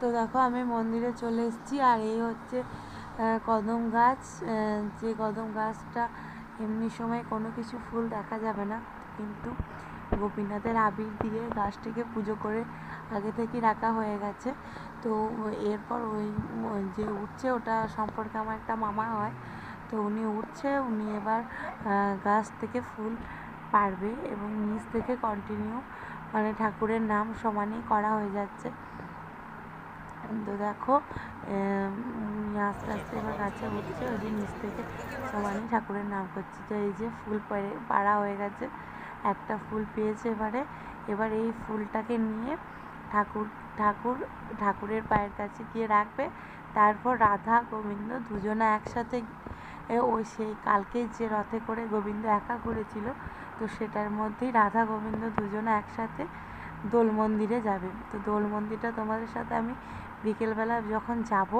তো দেখো আমি মন্দিরে চলে এসেছি, আর এই হচ্ছে কদম গাছ। যে কদম গাছটা এমনি সময় কোনো কিছু ফুল দেখা যাবে না, কিন্তু গোপীনাথের আবির দিয়ে গাছটিকে পুজো করে আগে থেকে রাখা হয়ে গেছে। তো এরপর ওই যে উঠছে, ওটা সম্পর্কে আমার একটা মামা হয়, তো উনি উঠছে, উনি এবার গাছ থেকে ফুল পারবে এবং নিচ থেকে কন্টিনিউ মানে ঠাকুরের নাম সমানই করা হয়ে যাচ্ছে। তো দেখো আস্তে আস্তে এবার গাছে উঠছে, ওই যে নিচ থেকে সমানই ঠাকুরের নাম করছে। তো এই যে ফুল পাড়া হয়ে গেছে, একটা ফুল পেয়েছে এবারে। এবার এই ফুলটাকে নিয়ে ঠাকুর ঠাকুর, ঠাকুরের পায়ের কাছে গিয়ে রাখবে। তারপর রাধা, গোবিন্দ দুজনে একসাথে ওই সেই কালকে যে রথে করে গোবিন্দ একা করেছিল তো সেটার মধ্যেই রাধা, গোবিন্দ দুজনে একসাথে দোল মন্দিরে যাবে। তো দোল মন্দিরটা তোমাদের সাথে আমি বিকেলবেলা যখন যাব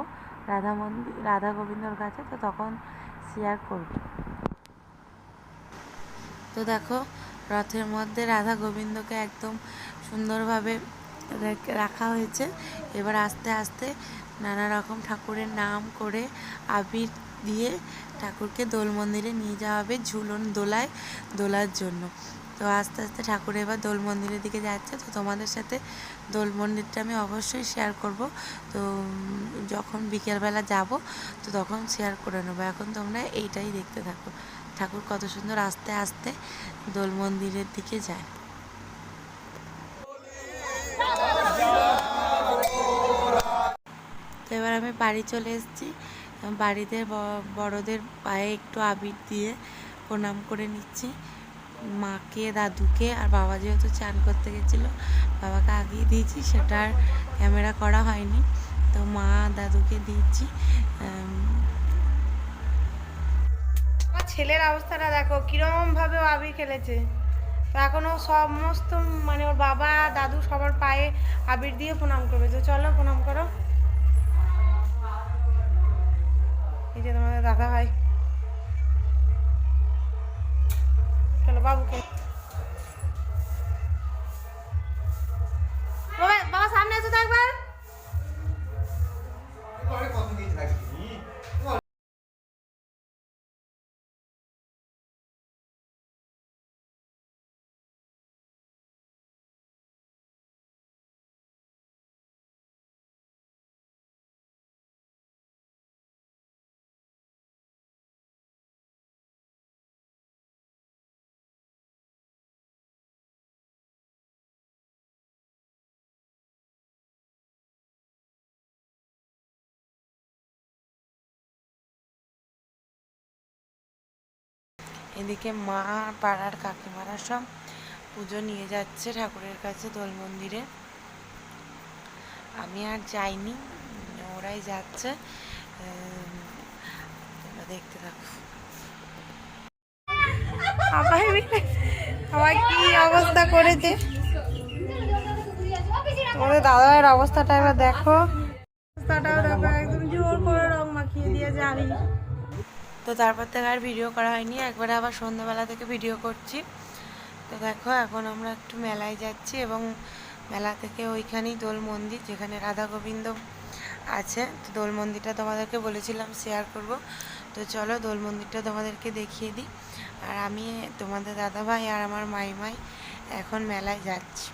রাধা মন্দির রাধা গোবিন্দর কাছে, তো তখন শেয়ার করব। তো দেখো, রথের মধ্যে রাধা গোবিন্দকে একদম সুন্দরভাবে রাখা হয়েছে। এবার আস্তে আস্তে নানা রকম ঠাকুরের নাম করে আবির দিয়ে ঠাকুরকে দোল মন্দিরে নিয়ে যাওয়া হবে ঝুলন দোলায়, দোলার জন্য। তো আস্তে আস্তে ঠাকুর এবার দোল মন্দিরের দিকে যাচ্ছে। তো তোমাদের সাথে দোল মন্দিরটা আমি অবশ্যই শেয়ার করব। তো যখন বিকেলবেলা যাব, তো তখন শেয়ার করে নেব। এখন তোমরা এইটাই দেখতে থাকো। ঠাকুর কত সুন্দর আস্তে আস্তে দোল মন্দিরের দিকে যায়। তো এবার আমি বাড়ি চলে এসেছি। বাড়িতে বড়দের পায়ে একটু আবির দিয়ে প্রণাম করে নিচ্ছি। মাকে, দাদুকে আর বাবা যেহেতু চান করতে গেছিল, বাবাকে আগিয়ে দিয়েছি, সেটা ক্যামেরা করা হয়নি। তো মা দাদুকে দিয়েছি ছেলের অবস্থাটা দেখো কিরম ভাবে ও আবির খেলেছে। তো এখনও সমস্ত মানে ওর বাবা, দাদু সবার পায়ে আবির দিয়ে প্রণাম করবে। তো চলো প্রণাম করো। এই যে তোমাদের দাদা ভাই চলো বাবুকে। বাবা সামনে এসো তো একবার। এদিকে মা পাড়ার কাকিমারা সব পুজো নিয়ে যাচ্ছে ঠাকুরের কাছে দোল মন্দিরে। আমি আর যাইনি ওরাই যাচ্ছে। তোমরা দেখতে থাকো। মিলে কি অবস্থা করেছে তোমাদের দাদার অবস্থাটা এবার দেখো। অবস্থাটাও দেখো একদম জোর করে রং মাখিয়ে দিয়েছে আরি তো তারপর থেকে আর ভিডিও করা হয়নি। একবারে আবার সন্ধ্যাবেলা থেকে ভিডিও করছি। তো দেখো, এখন আমরা একটু মেলায় যাচ্ছি এবং মেলা থেকে ওইখানেই দোল মন্দির, যেখানে রাধা গোবিন্দ আছে। তো দোল মন্দিরটা তোমাদেরকে বলেছিলাম শেয়ার করব। তো চলো, দোল মন্দিরটা তোমাদেরকে দেখিয়ে দিই। আর আমি তোমাদের দাদা ভাই আর আমার মাইমাই এখন মেলায় যাচ্ছি।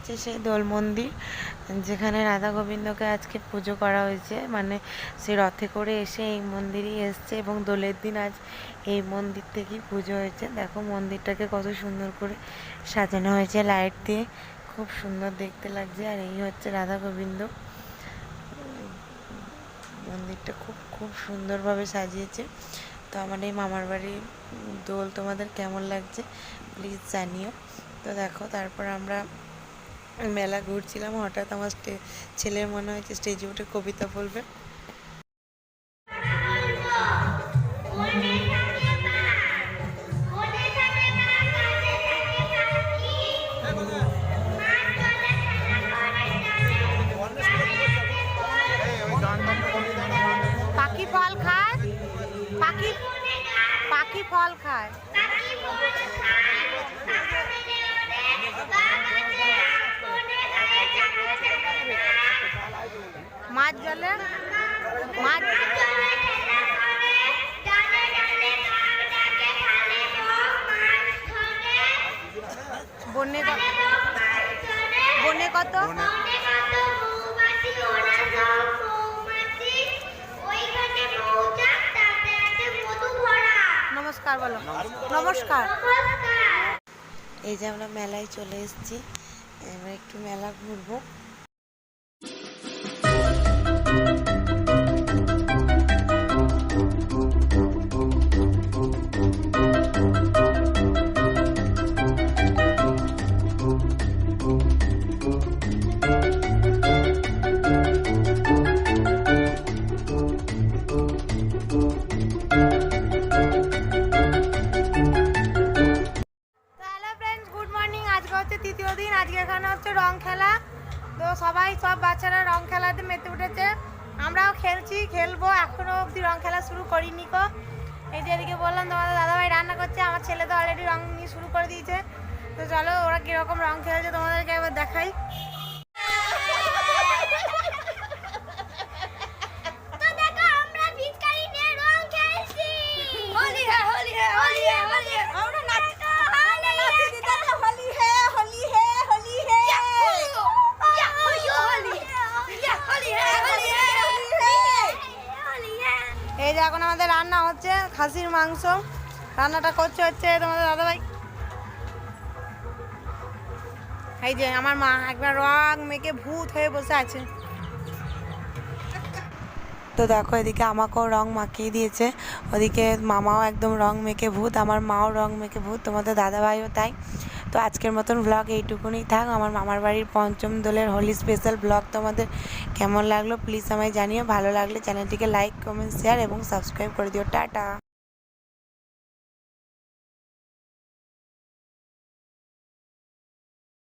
হচ্ছে সেই দোল মন্দির, যেখানে রাধা গোবিন্দকে আজকে পুজো করা হয়েছে। মানে সে রথে করে এসে এই মন্দিরেই এসছে এবং দোলের দিন আজ এই মন্দির থেকেই পুজো হয়েছে। দেখো মন্দিরটাকে কত সুন্দর করে সাজানো হয়েছে লাইট দিয়ে। খুব সুন্দর দেখতে লাগছে। আর এই হচ্ছে রাধা গোবিন্দ। মন্দিরটা খুব খুব সুন্দরভাবে সাজিয়েছে। তো আমার এই মামার বাড়ির দোল তোমাদের কেমন লাগছে প্লিজ জানিও। তো দেখো, তারপর আমরা মেলা ঘুরছিলাম হঠাৎ আমার ছেলের মনে হয়েছে স্টেজে উঠে কবিতা বলবে। মাছ জলে। মাছ কত? কত নমস্কার বলো। নমস্কার। এই যে আমরা মেলায় চলে এসেছি এবার একটু মেলা ঘুরবো। করিনি কো এই যে এদিকে বললাম, তোমাদের দাদাভাই রান্না করছে, আমার ছেলে তো অলরেডি রং নিয়ে শুরু করে দিয়েছে। তো চলো, ওরা কীরকম রং খেলেছে তোমাদেরকে একবার দেখাই। এখন আমাদের রান্না হচ্ছে খাসির মাংস। রান্নাটা করছে হচ্ছে তোমাদের দাদাভাই। এই যে আমার মা একবার রং মেখে ভূত হয়ে বসে আছে। তো দেখো এদিকে আমাকেও রং মাখিয়ে দিয়েছে। ওদিকে মামাও একদম রং মেখে ভূত, আমার মাও রং মেখে ভূত, তোমাদের দাদাভাইও তাই। তো আজকের মতন ব্লগ এইটুকুনি থাক। আমার মামার বাড়ির পঞ্চম দোলের হোলি স্পেশাল ব্লগ তোমাদের কেমন লাগল প্লিজ আমায় জানিও। ভালো লাগলে চ্যানেলটিকে লাইক কমেন্ট শেয়ার এবং সাবস্ক্রাইব করে দিও। টাটা।